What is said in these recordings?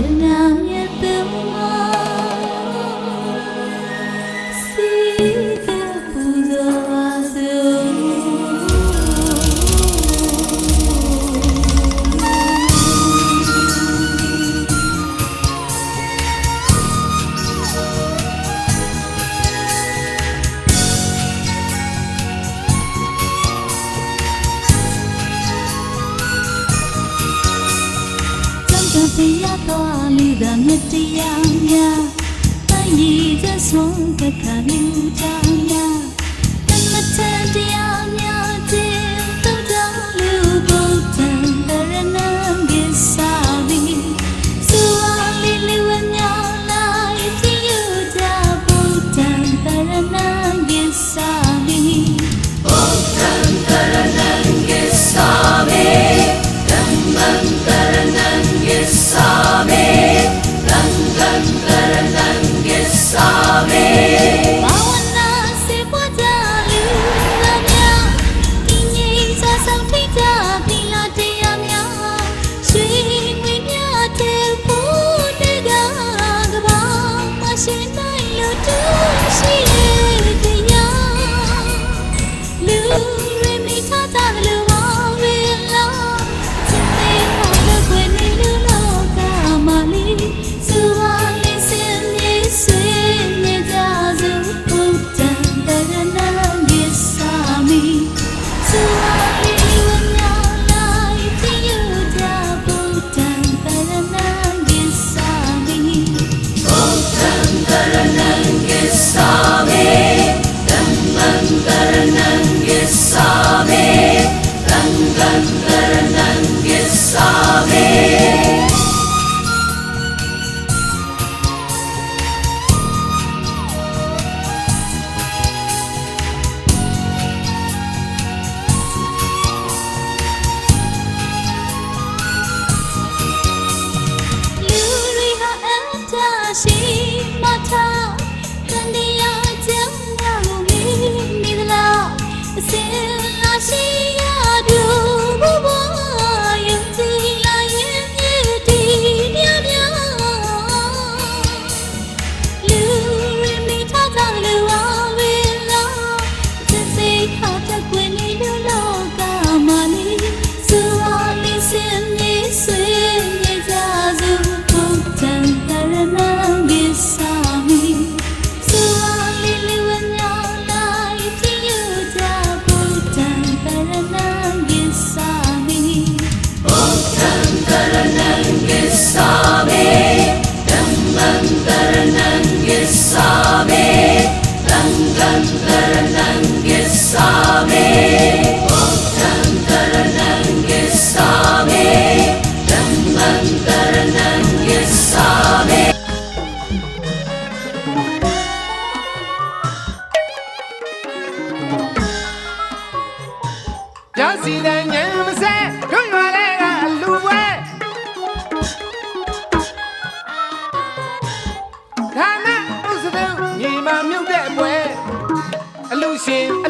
Yeah.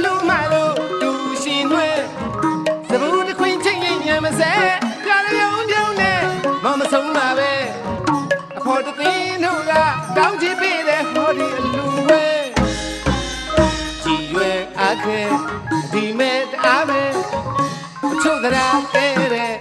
လုံးမလို့လူရှင်နှွဲသဘူးတခွင်ချိန်ရင်ညံမစဲကြရယုံပြုံးနဲ့မမဆုံးပါပဲအဖို့တသိန်းတို့ကတောင်းချပေးတယ်ဟောဒီအလူပဲကြည်ရွယ်အခဲဒီမဲ့အားပဲအချုပ်ကြတဲ့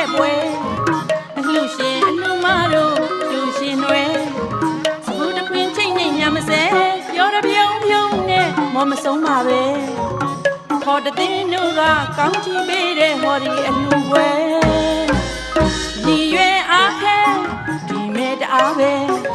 တဲ့ပွဲအလှရှင်အလှမတို့လူရှင်တွေအခုတခွင်ချိန်နဲ့ညမစဲပြောတပြုံးပြုံးနဲ့မော်မဆုံးပါပဲခေါ်တဲ့တင်းတို့ကကောင်းချီးပေးတဲ့ဟော်ဒီအလှပွဲညီရွယ်အားခဲဒီမဲ့တအားပဲ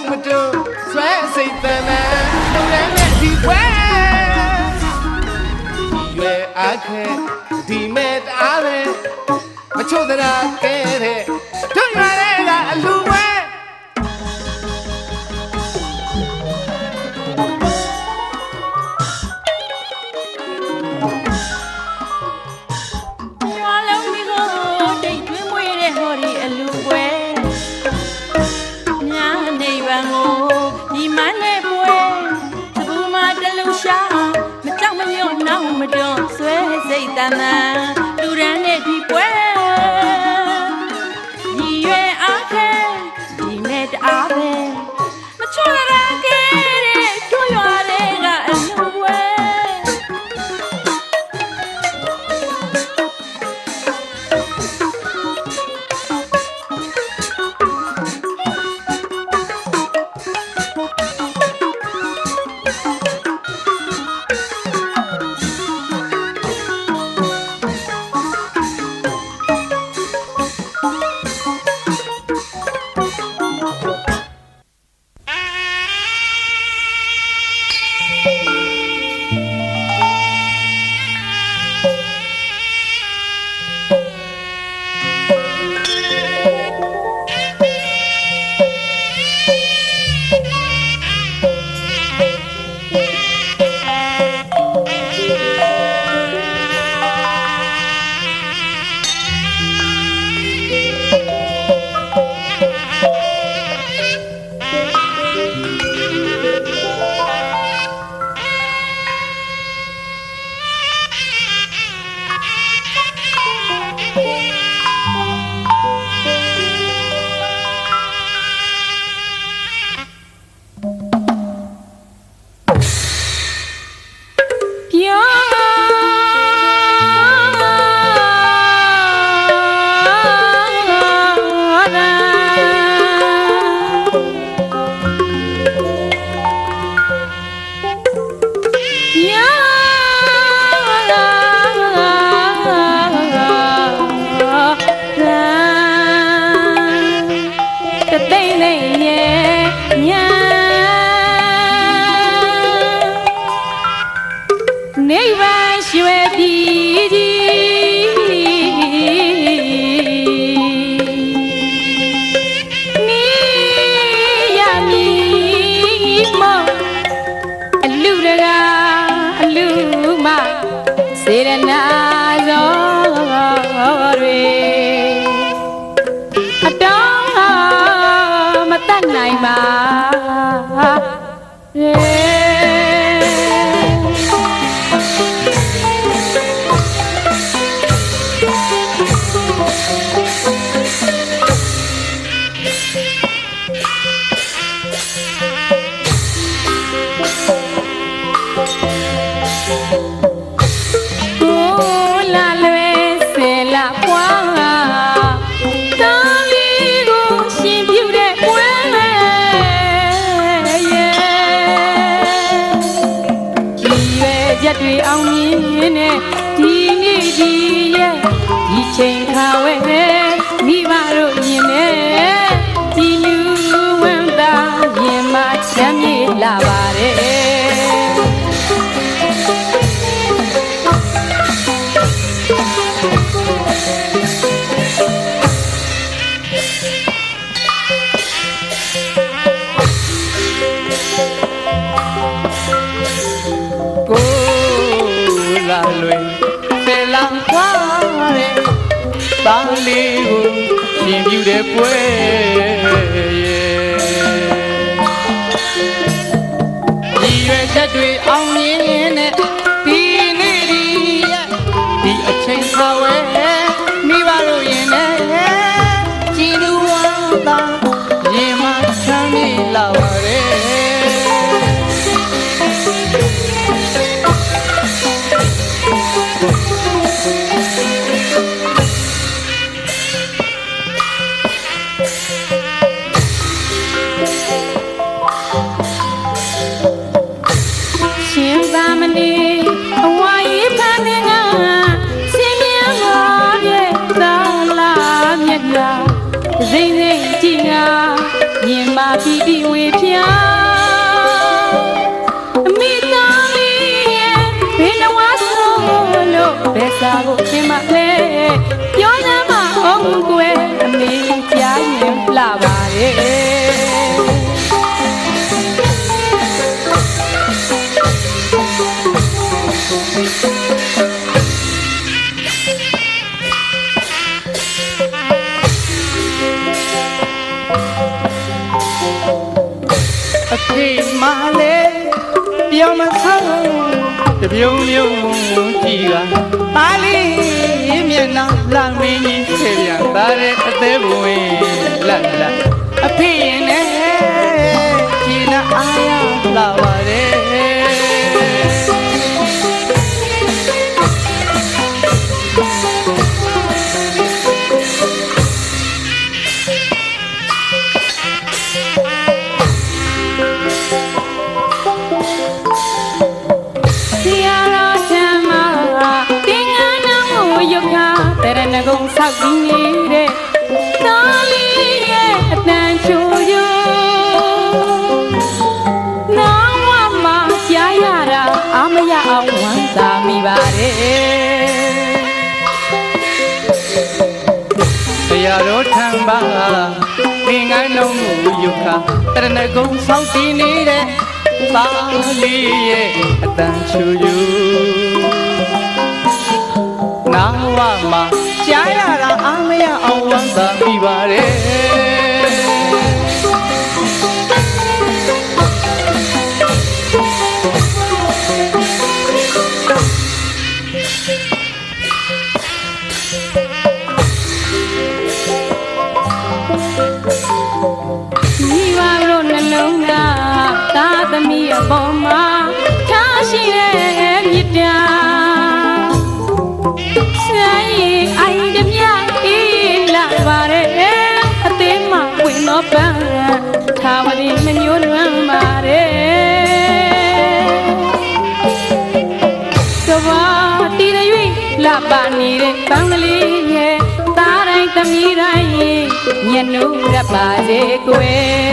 လုံးမတူဆွဲစိတ်တမ်းမှလုံလန်းတဲ့ဒီပွဲရွယ်အခဲဒီမဲ့တအားပဲမချို့တရာကဲတဲ့တို့ရတဲ့ကအလူပွဲ မတွန်းဆွဲစိ ရှင်ပြူတဲ့ပွဲ ဝင်လက်လက်အဖေရင်နဲ့ခြေနဲ့အားရလာပါတယ် ရာတော်ထံပါသင်္ကိုင်းလုံးကိုယုခတရဏဂုံဆောက်တည်နေတဲ့ပါဠိရဲ့အတန်ချူယူနာဝမှာကြားရတာအာမရအောင်ဝမ်းသာမိပါတယ် နှုတ်ရပါစေကွယ်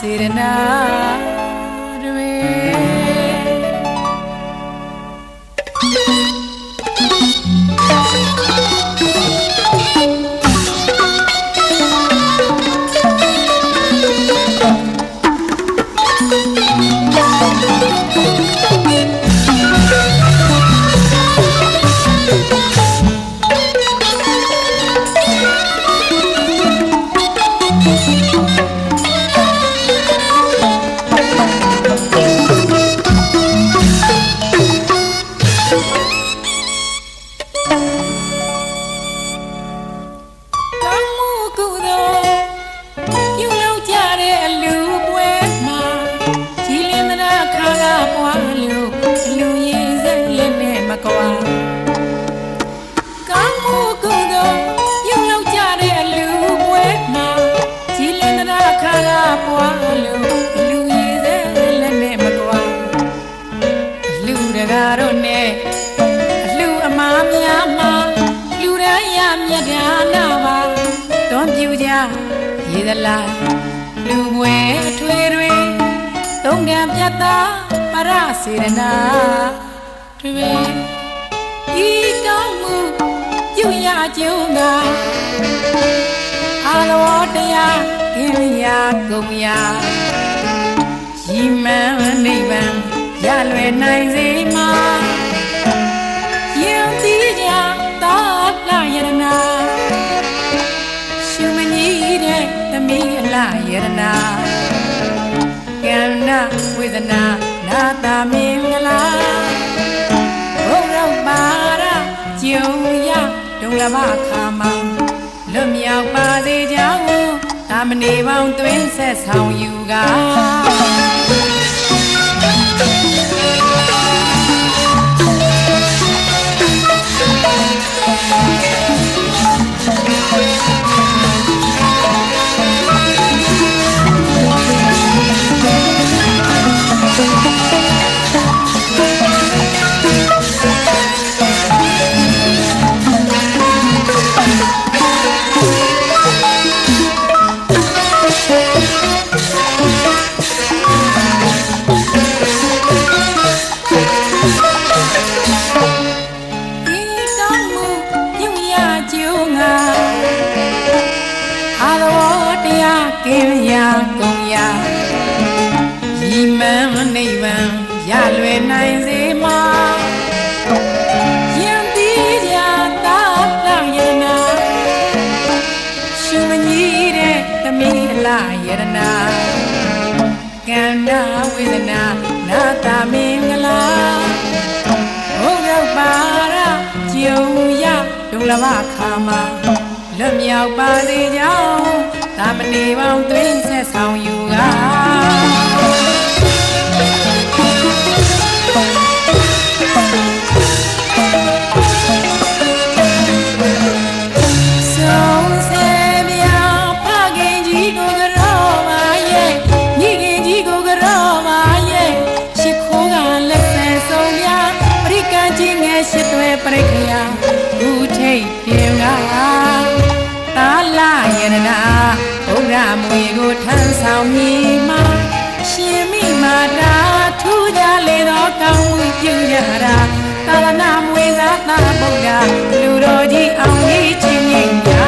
സിരനാ. သလားလူပွဲအထွေထွေသုံးကံပြတ်သားပရစေရနာတွေဤကောင်းမှုပြုရကြုံတာအာလောတရားခင်ရာကုန်ရာဤမှန်နိဗ္ဗာန်ရလွယ်နိုင်စေမှာ လားယရနာကံနာဝေဒနာနာတာမင်္ဂလာဘုရောပါရကျုံရဒုံလဘခါမလွတ်မြောက်ပါစေကြောင်းတာမဏေပေါင်းတွင်ဆက်ဆောင်ယူကား ကုန်ရာဤမန်းနိဗ္ဗာန်ရလွယ်နိုင်စေမှာယံတိရာတာလယနာရှင်မကြီးတဲ့သမီးအလားယရနာကန္နာဝေဒနာနာတာမင်္ဂလာဘုရားပါရကျုံရဒုလဘခါမလွတ်မြောက်ပါစေကြောင်း သာမဏေပေါင်းတွင်ဆက်ဆောင်ယူကား ကိုထမ်းဆောင်မိမှာရှင်မိမာတာထူးကြလေသောကောင်းမှုပြုရတာသာသနာမွေသာသာဗုဒ္ဓလူတော်ကြီးအောင်ကြီးချင်းငိမ့်ညာ